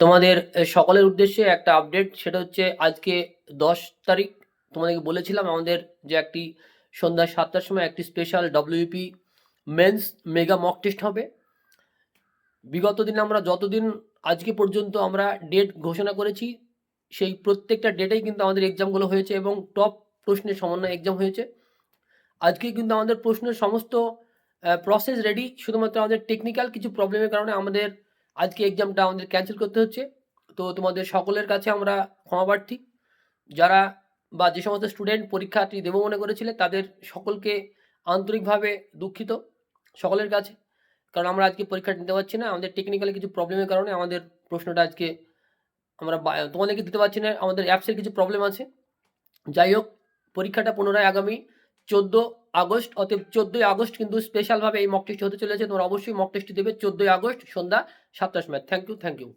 তোমাদের সকলের উদ্দেশ্যে একটা আপডেট সেটা হচ্ছে আজকে দশ তারিখ। তোমাদেরকে বলেছিলাম আমাদের যে একটি সন্ধ্যা সাতটার সময় একটি special WP mains mega mock test হবে। বিগত দিনে আমরা যতদিন আজকে পর্যন্ত আমরা ডেট ঘোষণা করেছি, সেই প্রত্যেকটা ডেটেই কিন্তু আমাদের এক্সামগুলো হয়েছে এবং টপ প্রশ্নের সমন্বয় এক্সাম হয়েছে। আজকে কিন্তু আমাদের প্রশ্নের সমস্ত প্রসেস রেডি শুধুমাত্র আমাদের টেকনিক্যাল কিছু প্রবলেমের কারণে আমাদের আজকে এক্সামটা আমাদের ক্যান্সেল করতে হচ্ছে। তো তোমাদের সকলের কাছে আমরা ক্ষমা প্রার্থী। যারা বা যে সমস্ত স্টুডেন্ট পরীক্ষাটি দেবো মনে করেছিলে, তাদের সকলকে আন্তরিকভাবে দুঃখিত সকলের কাছে। কারণ আমরা আজকে পরীক্ষা নিতে পারছি না, আমাদের টেকনিক্যালি কিছু প্রবলেমের কারণে আমাদের প্রশ্নটা আজকে আমরা তোমাদেরকে দিতে পারছি না, আমাদের অ্যাপসের কিছু প্রবলেম আছে। যাই হোক, পরীক্ষাটা পুনরায় আগামী চোদ্দ আগস্ট, অতএব চোদ্দই আগস্ট কিন্তু স্পেশালভাবে এই মক টেস্ট হতে চলেছে। তোমরা অবশ্যই মক টেস্টটি দেবে চোদ্দই আগস্ট সন্ধ্যা সাতটার সময়। Thank you thank you